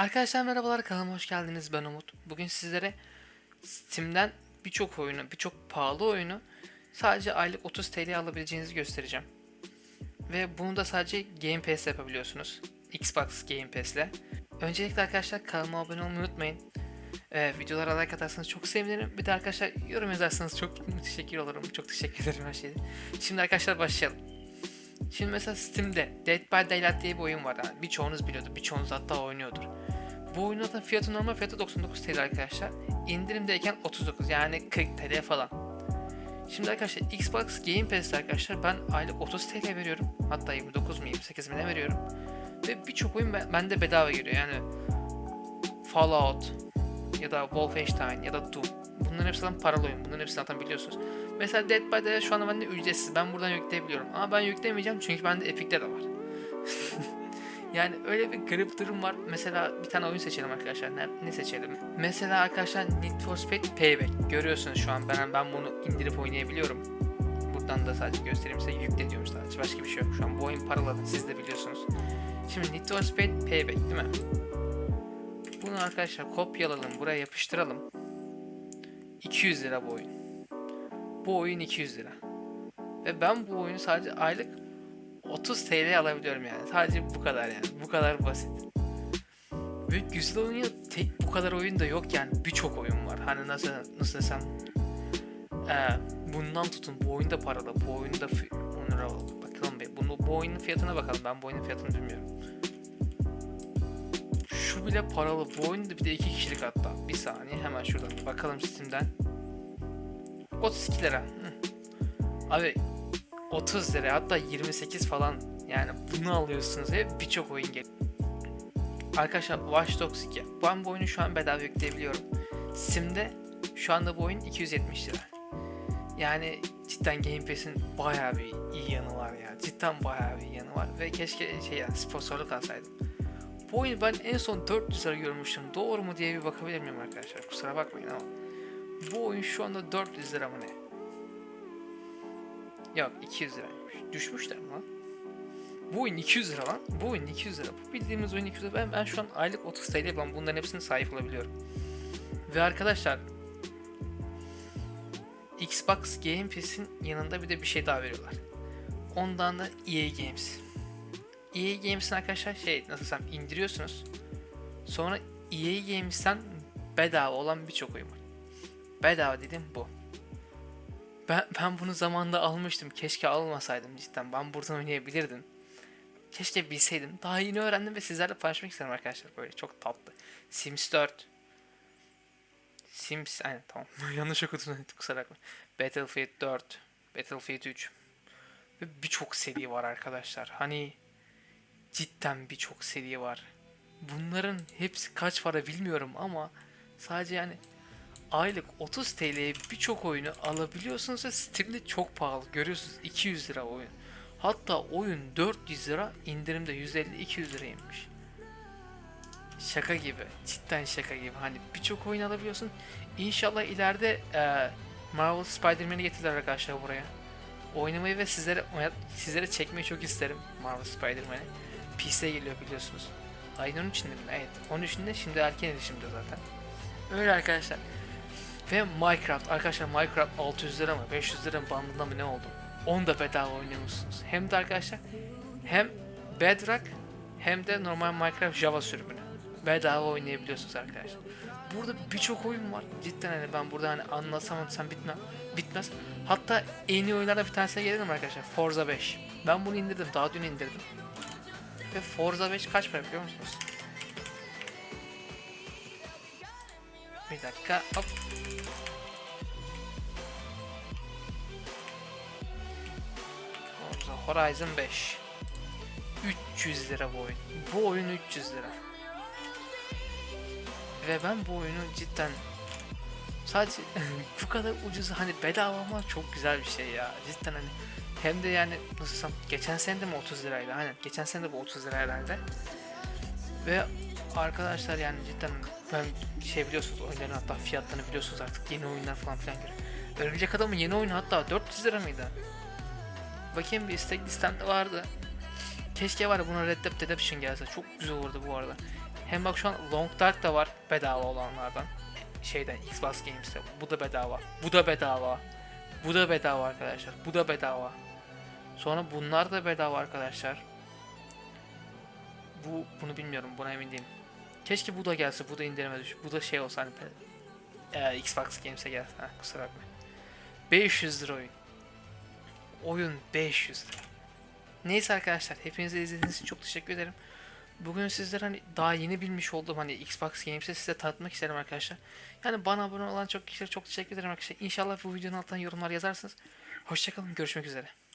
Arkadaşlar merhabalar kanalıma hoş geldiniz ben Umut. Bugün sizlere Steam'den birçok oyunu, birçok pahalı oyunu sadece aylık 30 TL alabileceğinizi göstereceğim. Ve bunu da sadece Game Pass yapabiliyorsunuz. Xbox Game Pass'le. Öncelikle arkadaşlar kanalıma abone olmayı unutmayın. Ee, videolara like atarsanız çok sevinirim. Bir de arkadaşlar yorum yazarsanız çok teşekkür olurum. Çok teşekkür ederim her şeyde. Şimdi arkadaşlar başlayalım. Şimdi mesela Steam'de Dead by Daylight diye bir oyun var. Yani birçoğunuz biliyordur, birçoğunuz hatta oynuyordur. Bu oyunun da fiyatı normal fiyatı 99 TL arkadaşlar. İndirimdeyken 39 yani 40 TL falan. Şimdi arkadaşlar Xbox Game Pass'te arkadaşlar ben aylık 30 TL veriyorum. Hatta 29 mu 28 mi ne veriyorum. Ve birçok oyun ben- bende bedava giriyor yani. Fallout ya da Wolfenstein ya da Doom. Bunların hepsi zaten paralı oyun. Bunların hepsini zaten biliyorsunuz. Mesela Dead by Daylight şu anda bende ücretsiz. Ben buradan yükleyebiliyorum. Ama ben yüklemeyeceğim çünkü bende Epic'te de var. yani öyle bir garip durum var. Mesela bir tane oyun seçelim arkadaşlar. Ne, ne seçelim? Mesela arkadaşlar Need for Speed Payback. Görüyorsunuz şu an ben ben bunu indirip oynayabiliyorum. Buradan da sadece göstereyim size yükle diyorum sadece. Başka bir şey yok. Şu an bu oyun paraladı. Siz de biliyorsunuz. Şimdi Need for Speed Payback değil mi? Bunu arkadaşlar kopyalalım. Buraya yapıştıralım. 200 lira bu oyun. Bu oyun 200 lira. Ve ben bu oyunu sadece aylık 30 TL alabiliyorum yani. Sadece bu kadar yani. Bu kadar basit. Ve güzel oynuyor. Tek bu kadar oyun da yok yani. Birçok oyun var. Hani nasıl nasıl desem ee, bundan tutun bu oyunda paralı. Bu oyunda aldı. Bakalım be. Bunu, bu oyunun fiyatına bakalım. Ben bu oyunun fiyatını bilmiyorum. Şu bile paralı. Bu oyunda bir de iki kişilik hatta. Bir saniye hemen şuradan bakalım Steam'den. 32 lira. Hı. Abi 30 lira hatta 28 falan yani bunu alıyorsunuz ve birçok oyun geliyor. Arkadaşlar Watch Dogs 2. Ben bu oyunu şu an bedava yükleyebiliyorum. Steam'de şu anda bu oyun 270 lira. Yani cidden Game Pass'in bayağı bir iyi yanı var ya. Cidden bayağı bir iyi yanı var ve keşke şey yani sponsorluk alsaydım. Bu oyunu ben en son 400 lira görmüştüm. Doğru mu diye bir bakabilir miyim arkadaşlar? Kusura bakmayın ama. Bu oyun şu anda 400 lira mı ne? Yok 200 liraymış. Düşmüşler mi lan? Bu oyun 200 lira lan. Bu oyun 200 lira. Bu bildiğimiz oyun 200 lira. Ben, ben şu an aylık 30 TL ben bunların hepsine sahip olabiliyorum. Ve arkadaşlar Xbox Game Pass'in yanında bir de bir şey daha veriyorlar. Ondan da EA Games. EA Games'in arkadaşlar şey nasıl desem indiriyorsunuz. Sonra EA Games'ten bedava olan birçok oyun var. Bedava dedim bu. Ben, ben bunu zamanında almıştım. Keşke almasaydım cidden. Ben buradan oynayabilirdim. Keşke bilseydim. Daha yeni öğrendim ve sizlerle paylaşmak isterim arkadaşlar. Böyle çok tatlı. Sims 4. Sims... Aynen tamam. Yanlış okudum. Kusura bakma. Battlefield 4. Battlefield 3. Ve birçok seri var arkadaşlar. Hani cidden birçok seri var. Bunların hepsi kaç para bilmiyorum ama sadece yani aylık 30 TL'ye birçok oyunu alabiliyorsunuz ve Steam'de çok pahalı. Görüyorsunuz 200 lira oyun. Hatta oyun 400 lira indirimde 150-200 liraymış. Şaka gibi. Cidden şaka gibi. Hani birçok oyun alabiliyorsun. İnşallah ileride e, Marvel Spider-Man'i getirirler arkadaşlar buraya. Oynamayı ve sizlere sizlere çekmeyi çok isterim Marvel Spider-Man'i. PC'ye geliyor biliyorsunuz. Ayın 13'ünde mi? Evet. 13'ünde şimdi erken erişimde zaten. Öyle arkadaşlar. Ve Minecraft. Arkadaşlar Minecraft 600 lira mı 500 lira mı bandında mı ne oldu? Onu da bedava oynuyormuşsunuz. Hem de arkadaşlar hem Bedrock hem de normal Minecraft Java sürümünü bedava oynayabiliyorsunuz arkadaşlar. Burada birçok oyun var. Cidden hani ben burada hani anlatsam bitmem, bitmez. Hatta en iyi oyunlardan bir tanesine gelelim arkadaşlar. Forza 5. Ben bunu indirdim. Daha dün indirdim. Ve Forza 5 kaç para biliyor musunuz? Bir dakika. Hop. Horizon 5. 300 lira bu oyun. Bu oyun 300 lira. Ve ben bu oyunu cidden sadece bu kadar ucuz hani bedava ama çok güzel bir şey ya. Cidden hani hem de yani nasıl desem geçen sene de mi 30 liraydı? Aynen geçen sene de bu 30 lira herhalde. Ve arkadaşlar yani cidden ben şey biliyorsunuz oyunların hatta fiyatlarını biliyorsunuz artık yeni oyunlar falan filan göre. Örümcek Adam'ın yeni oyunu hatta 400 lira mıydı? Bakayım bir istek listemde vardı. Keşke var ya buna Red Dead Redemption gelse. Çok güzel olurdu bu arada. Hem bak şu an Long Dark da var bedava olanlardan. Şeyden Xbox Games'te. Bu da bedava. Bu da bedava. Bu da bedava arkadaşlar. Bu da bedava. Sonra bunlar da bedava arkadaşlar. Bu bunu bilmiyorum. Buna emin değilim. Keşke bu da gelse. Bu da indirime düş. Bu da şey olsa hani e, Xbox Games'e gelse. Ha, kusura bakma. 500 lira oyun. Oyun 500 lira. Neyse arkadaşlar hepinize izlediğiniz için çok teşekkür ederim. Bugün sizlere hani daha yeni bilmiş olduğum hani Xbox Games'i size tanıtmak isterim arkadaşlar. Yani bana abone olan çok kişilere çok teşekkür ederim arkadaşlar. İnşallah bu videonun altına yorumlar yazarsınız. Hoşçakalın görüşmek üzere.